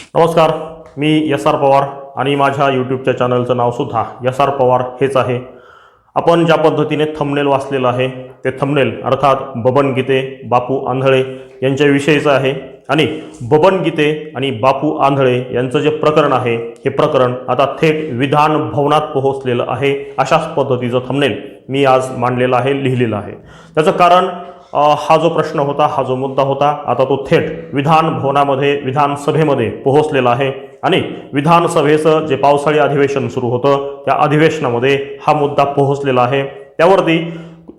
नमस्कार मी S R Pawar आणि माझ्या यूट्यूबच्या चॅनलचं नावसुद्धा एस आर पवार हेच आहे. आपण ज्या पद्धतीने थंबनेल वाचलेलं आहे ते थंबनेल अर्थात बबन गीते बापू आंधळे यांच्याविषयीचं आहे आणि बबन गीते आणि बापू आंधळे यांचं जे प्रकरण आहे हे प्रकरण आता थेट विधान भवनात पोहोचलेलं आहे अशाच पद्धतीचं थंबनेल मी आज मांडलेलं आहे लिहिलेलं आहे. त्याचं कारण हा जो प्रश्न होता हा जो मुद्दा होता आता तो थेट विधान भवनामध्ये विधानसभेमध्ये पोहोचलेला आहे. आणि विधानसभेचं जे पावसाळी अधिवेशन सुरू होतं त्या अधिवेशनामध्ये हा मुद्दा पोहोचलेला आहे. त्यावरती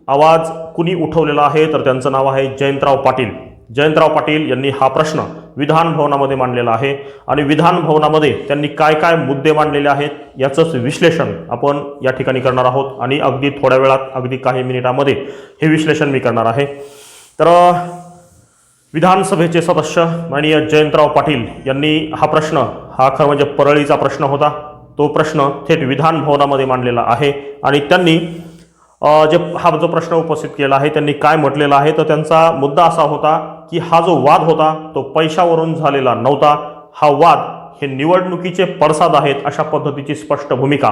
आवाज कुणी उठवलेला आहे तर त्यांचं नाव आहे जयंतराव पाटील. जयंतराव पाटील यांनी हा प्रश्न विधान भवनामध्ये मांडलेला आहे. आणि विधान भवनामध्ये त्यांनी काय काय मुद्दे मांडलेले आहेत याचंच विश्लेषण आपण या ठिकाणी करणार आहोत. आणि अगदी थोड्या वेळात अगदी काही मिनिटामध्ये हे विश्लेषण मी करणार आहे. तर विधानसभेचे सदस्य माननीय जयंतराव पाटील यांनी हा प्रश्न हा खरं म्हणजे परळीचा प्रश्न होता. तो प्रश्न थेट विधान भवनामध्ये मांडलेला आहे. आणि त्यांनी जे हा जो प्रश्न उपस्थित केला आहे त्यांनी काय म्हटलेलं आहे तर त्यांचा मुद्दा असा होता की हा जो वाद होता तो पैशावरून झालेला नव्हता. हा वाद हे निवडणुकीचे पडसाद आहेत अशा पद्धतीची स्पष्ट भूमिका.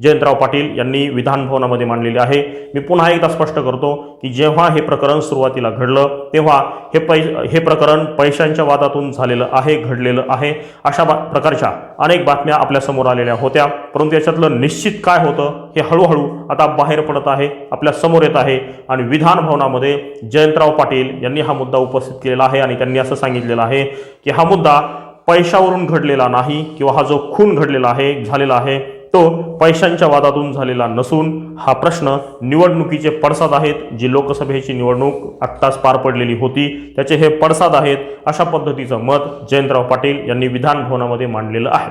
जयंतराव पाटील यांनी विधानभवनामध्ये मांडलेले आहे. मी पुन्हा एकदा स्पष्ट करतो की जेव्हा हे प्रकरण सुरुवातीला घडलं तेव्हा हे पै हे प्रकरण पैशांच्या वादातून झालेलं आहे घडलेलं आहे. अशा बा प्रकारच्या अनेक बातम्या आपल्यासमोर आलेल्या होत्या. परंतु याच्यातलं निश्चित काय होतं हे हळूहळू आता बाहेर पडत आहे आपल्यासमोर येत आहे. आणि विधान भवनामध्ये जयंतराव पाटील यांनी हा मुद्दा उपस्थित केलेला आहे आणि त्यांनी असं सांगितलेलं आहे की हा मुद्दा पैशावरून घडलेला नाही किंवा हा जो खून घडलेला आहे झालेला आहे तो पैशांच्या वादातून झालेला नसून हा प्रश्न निवडणुकीचे पडसाद आहेत जी लोकसभेची निवडणूक आत्ताच पार पडलेली होती त्याचे हे पडसाद आहेत अशा पद्धतीचं मत जयंतराव पाटील यांनी विधान भवनामध्ये मांडलेलं आहे.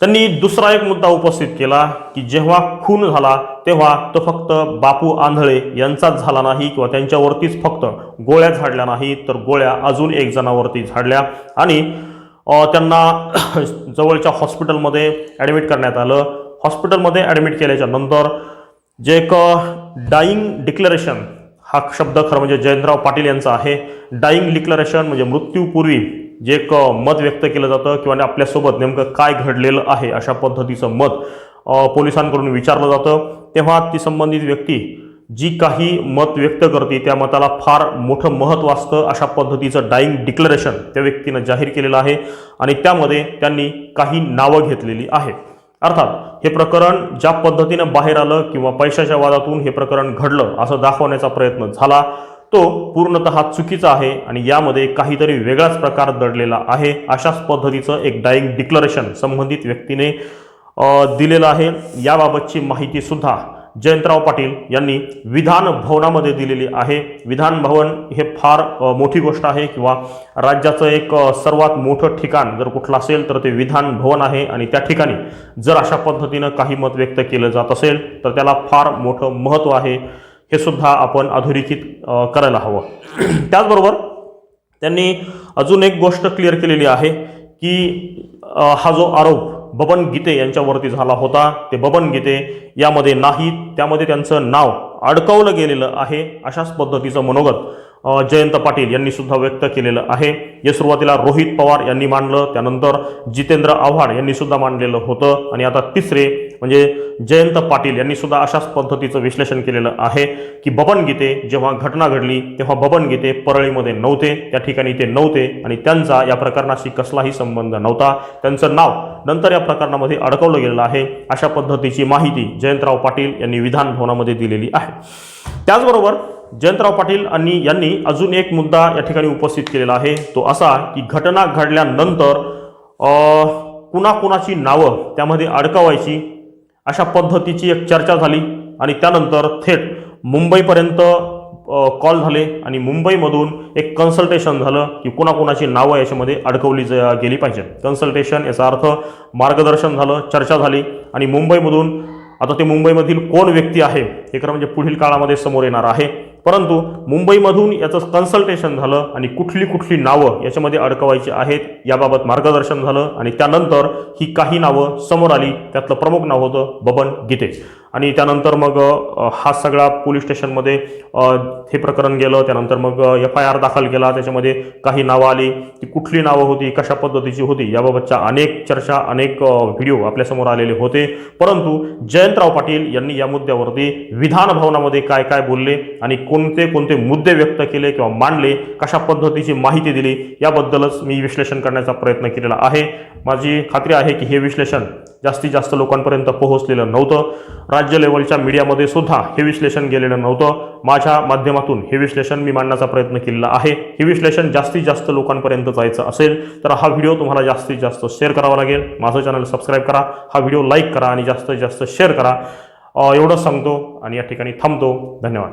त्यांनी दुसरा एक मुद्दा उपस्थित केला की जेव्हा खून झाला तेव्हा तो फक्त बापू आंधळे यांचाच झाला नाही किंवा त्यांच्यावरतीच फक्त गोळ्या झाडल्या नाही तर गोळ्या अजून एक जणावरती झाडल्या आणि त्यांना जवळच्या हॉस्पिटलमध्ये ॲडमिट करण्यात आलं. हॉस्पिटलमध्ये ॲडमिट केल्याच्यानंतर जे एक डाईंग डिक्लरेशन हा शब्द खरं म्हणजे जयंतराव पाटील यांचा आहे. डाईंग डिक्लरेशन म्हणजे मृत्यूपूर्वी जे एक मत व्यक्त केलं जातं किंवा आपल्यासोबत नेमकं काय घडलेलं आहे अशा पद्धतीचं मत पोलिसांकडून विचारलं जातं. तेव्हा ती संबंधित व्यक्ती जी काही मत व्यक्त करते त्या मताला फार मोठं महत्त्व असतं अशा पद्धतीचं डाईंग डिक्लरेशन त्या व्यक्तीनं जाहीर केलेलं आहे आणि त्यामध्ये त्यांनी काही नावं घेतलेली आहेत. अर्थात हे प्रकरण ज्या पद्धतीनं बाहेर आलं किंवा पैशाच्या वादातून हे प्रकरण घडलं असं दाखवण्याचा प्रयत्न झाला तो पूर्णतः चुकीचा आहे आणि यामध्ये काहीतरी वेगळाच प्रकार दडलेला आहे अशाच पद्धतीचं एक डाईंग डिक्लरेशन संबंधित व्यक्तीने दिलेलं आहे. याबाबतची माहितीसुद्धा जयंतराव पाटील यांनी विधान भवनामध्ये दिलेली आहे. विधान भवन हे फार मोठी गोष्ट आहे किंवा राज्याचं एक सर्वात मोठं ठिकाण जर कुठलं असेल तर ते विधान भवन आहे आणि त्या ठिकाणी जर अशा पद्धतीनं काही मत व्यक्त केलं जात असेल तर त्याला फार मोठं महत्त्व आहे. हे सुद्धा आपण अधोरेखित करायला हवं. त्याचबरोबर त्यांनी अजून एक गोष्ट क्लिअर केलेली आहे की हा जो आरोप बबन गीते यांच्यावरती झाला होता. ते बबन गीते यामध्ये नाही त्यामध्ये त्यांचं नाव अडकवलं गेलेलं आहे अशाच पद्धतीचं मनोगत. जयंत पाटील यांनी सुद्धा व्यक्त केलेलं आहे. जे सुरुवातीला रोहित पवार यांनी मांडलं त्यानंतर जितेंद्र आव्हाड यांनी सुद्धा मांडलेलं होतं. आणि आता तिसरे म्हणजे जयंत पाटील यांनी सुद्धा अशाच पद्धतीचं विश्लेषण केलेलं आहे की बबन गीते जेव्हा घटना घडली तेव्हा बबन गीते परळीमध्ये नव्हते. त्या ठिकाणी ते नव्हते आणि त्यांचा या प्रकरणाशी कसलाही संबंध नव्हता. त्यांचं नाव नंतर या प्रकरणामध्ये अडकवलं गेलेलं आहे. अशा पद्धतीची माहिती जयंतराव पाटील यांनी विधान भवनामध्ये दिलेली आहे. त्याचबरोबर जयंतराव पाटील आणि यांनी अजून एक मुद्दा या ठिकाणी उपस्थित केलेला आहे. तो असा की घटना घडल्यानंतर कुणाकुणाची नावं त्यामध्ये अडकवायची अशा पद्धतीची एक चर्चा झाली आणि त्यानंतर थेट मुंबईपर्यंत कॉल झाले आणि मुंबईमधून एक कन्सल्टेशन झालं की कुणाकुणाची नावं याच्यामध्ये अडकवली ज गेली पाहिजेत. कन्सल्टेशन याचा अर्थ मार्गदर्शन झालं चर्चा झाली आणि मुंबईमधून आता ते मुंबईमधील कोण व्यक्ती आहे हे खरं म्हणजे पुढील काळामध्ये समोर येणार आहे. परंतु मुंबईमधून याचं कन्सल्टेशन झालं आणि कुठली कुठली नावं याच्यामध्ये अडकवायची आहेत याबाबत मार्गदर्शन झालं आणि त्यानंतर ही काही नावं समोर आली त्यातलं प्रमुख नाव होतं बबन गीते आणि त्यानंतर मग हा सगळा पोलीस स्टेशनमध्ये हे प्रकरण गेलं. त्यानंतर मग एफ आय आर दाखल केला. त्याच्यामध्ये काही नावं आली ती कुठली नावं होती कशा पद्धतीची होती याबाबतच्या अनेक चर्चा अनेक व्हिडिओ आपल्यासमोर आलेले होते. परंतु जयंतराव पाटील यांनी या मुद्द्यावरती विधान भवनामध्ये काय काय बोलले आणि कोणते कोणते मुद्दे व्यक्त केले किंवा मांडले कशा पद्धतीची माहिती दिली याबद्दलच मी विश्लेषण करण्याचा प्रयत्न केलेला आहे. माझी खात्री आहे की हे विश्लेषण जास्तीत जास्त लोकांपर्यंत पोहोचलेलं नव्हतं. राज्य लेवलच्या मीडियामध्ये सुद्धा हे विश्लेषण गेलेलं नव्हतं. माझ्या माध्यमातून हे विश्लेषण मी मांडण्याचा प्रयत्न केलेला आहे. हे विश्लेषण जास्तीत जास्त लोकांपर्यंत जायचं असेल तर हा व्हिडिओ तुम्हाला जास्तीत जास्त शेअर करावा लागेल. माझं चॅनल सबस्क्राईब करा. हा व्हिडिओ लाईक करा आणि जास्तीत जास्त शेअर करा. एवढंच सांगतो आणि या ठिकाणी थांबतो. धन्यवाद.